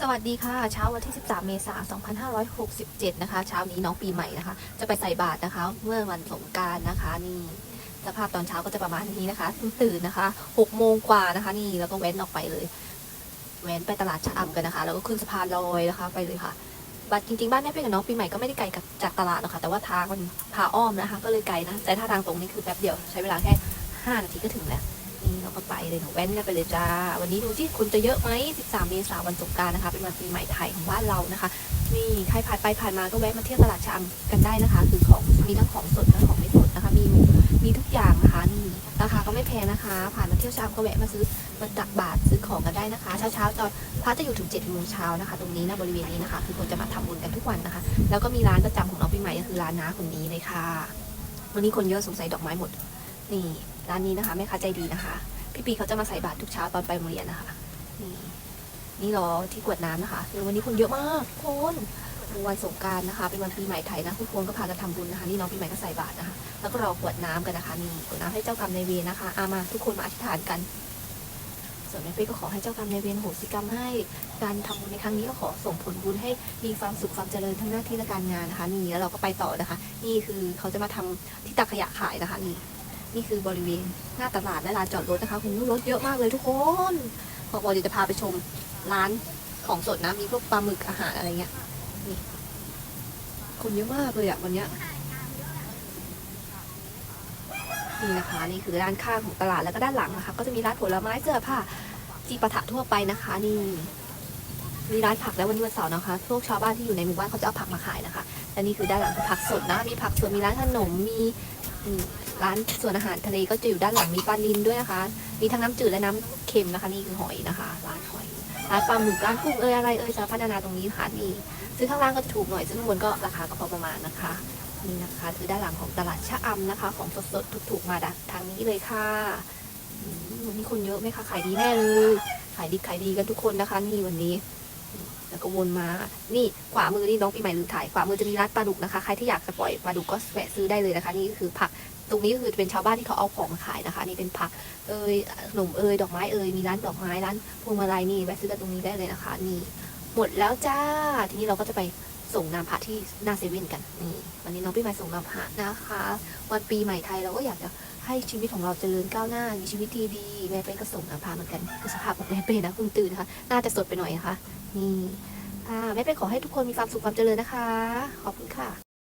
สวัสดีค่ะ เช้าวันที่ 13 เมษายน 2567 นะคะ เช้านี้น้องปีใหม่นะคะ จะไปใส่บาตรนะคะ เมื่อวันสงการนะคะ นี่สภาพตอนเช้าก็จะประมาณนี้นะคะตื่นนะคะ6โมงกว่านะคะ นี่แล้วก็แว้นออกไปเลย แว้นไปตลาดชะอำกันนะคะ แล้วก็ขึ้นสะพานลอยนะคะ ไปเลยค่ะบัตรจริงๆบ้านแม่เป้กับน้องปีใหม่ก็ไม่ได้ไกลจากตลาดหรอกค่ะแต่ว่าทางมันพาอ้อมนะคะ ก็เลยไกลนะแต่ถ้าทางตรงนี้คือแป๊บเดียวใช้เวลาแค่5นาทีก็ถึงแล้ว เราก็ไปเลยหนูแว้นกันไปเลยจ้า วันนี้ดูที่คุณจะเยอะไหม 13 เมษายนวันสงการนะคะ เป็นวันปีใหม่ไทยของบ้านเรานะคะ นี่ใครผ่านไปผ่านมาก็แวะมาเที่ยวตลาดชะอำกันได้นะคะ คือของมีทั้งของสดและของไม่สดนะคะ มีมีทุกอย่างนะคะนี่ราคาก็ไม่แพงนะคะ ผ่านมาเที่ยวชะอำก็แวะมาซื้อมาตักบาตรซื้อของกันได้นะคะเช้าเช้าๆตอนพระจะอยู่ถึง7โมงเช้านะคะ ตรงนี้นะบริเวณนี้นะคะ คือคนจะมาทำบุญกันทุกวันนะคะ แล้วก็มีร้านประจำของน้องปีใหม่ก็คือร้านน้าคนนี้เลยค่ะวันนี้คนเยอะสงสัยดอกไม้หมด นี่ร้านนี้นะคะแม่ค้าใจดีนะคะ พี่ปีเขาจะมาใส่บาตรทุกเช้าตอนไปโรงเรียนนะคะ นี่นี่รอที่กวดน้ำนะคะคือวันนี้คนเยอะมากคนเป็นวันสงการนะคะ เป็นวันปีใหม่ไทยนะทุกคนก็พากันทำบุญนะคะ นี่น้องปีใหม่ก็ใส่บาตรนะคะ แล้วก็รอกวดน้ำกันนะคะ นี่กวดน้ำให้เจ้ากรรมนายเวรนะคะอามาทุกคนมาอธิษฐานกัน ส่วนแม่ป้ก็ขอให้เจ้ากรรมนายเวรโหสิกรรมให้ การทำบุญในครั้งนี้ก็ขอส่งผลบุญให้มีความสุขความเจริญทั้งหน้าที่และการงานนะคะ นี่แล้วเราก็ไปต่อนะคะ นี่คือเขาจะมาทำที่ตักขยะขายนะคะนี่ นี่คือบริเวณหน้าตลาดและลานจอดรถนะคะคุณรถเยอะมากเลยทุกคนบอกว่าเดี๋ยวจะพาไปชมร้านของสดนะมีพวกปลาหมึกอาหารอะไรเงี้ยนี่คนเยอะมากเลยอะวันเนี้ยนี่นะคะนี่คือด้านข้างของตลาดแล้วก็ด้านหลังนะคะ ก็จะมีร้านผลไม้เสื้อผ้าจีปาถะทั่วไปนะคะ นี่มีร้านผักแล้ววันนี้วันเสาร์นะคะ พวกชาวบ้านที่อยู่ในหมู่บ้านเขาจะเอาผักมาขายนะคะและนี่คือด้านหลังคือผักสดนะ มีผักสดมีร้านขนมมี ร้านส่วนอาหารทะเลก็จะอยู่ด้านหลังมีปลาลินด้วยนะคะ มีทั้งน้ำจืดและน้ำเค็มนะคะ นี่คือหอยนะคะ ร้านหอยร้านปลาหมึกร้านกุ้งเอยอะไรเอยสารพัดนาตรงนี้ค่ะนี่ซื้อข้างล่างก็จะถูกหน่อยซื้อข้างบนก็ราคาก็พอประมาณนะคะนี่นะคะคือด้านหลังของตลาดชะอำนะคะ ของสดๆถูกๆมาดักทางนี้เลยค่ะวันนี้คนเยอะไหมคะขายดีแน่เลยขายดีขายดีกันทุกคนนะคะ นี่วันนี้แล้วก็วนมา นี่ขวามือนี่น้องปีใหม่ลืมถ่าย ขวามือจะมีร้านปลาดุกนะคะ ใครที่อยากจะปล่อยปลาดุกก็แวะซื้อได้เลยนะคะ นี่คือผัก ตรงนี้คือเป็นชาวบ้านที่เขาเอาของมาขายนะคะ นี่เป็นผักเอยขนมเอยดอกไม้เอยมีร้านดอกไม้ร้านพวงมาลัยนี่แวะซื้อกันตรงนี้ได้เลยนะคะนี่หมดแล้วจ้า ทีนี้เราก็จะไปส่งน้ำพระที่หน้าเซเว่นกันนี่วันนี้น้องปีใหม่ส่งน้ำพระนะคะ วันปีใหม่ไทยเราก็อยากจะให้ชีวิตของเราเจริญก้าวหน้ามีชีวิตที่ดีแม่เป้ก็ส่งน้ำพระเหมือนกันคือสภาพของแม่เป้นะเพิ่งตื่นนะคะน่าจะสดไปหน่อยนะคะนี่แม่เป้ขอให้ทุกคนมีความสุขความเจริญนะคะ ขอบคุณค่ะ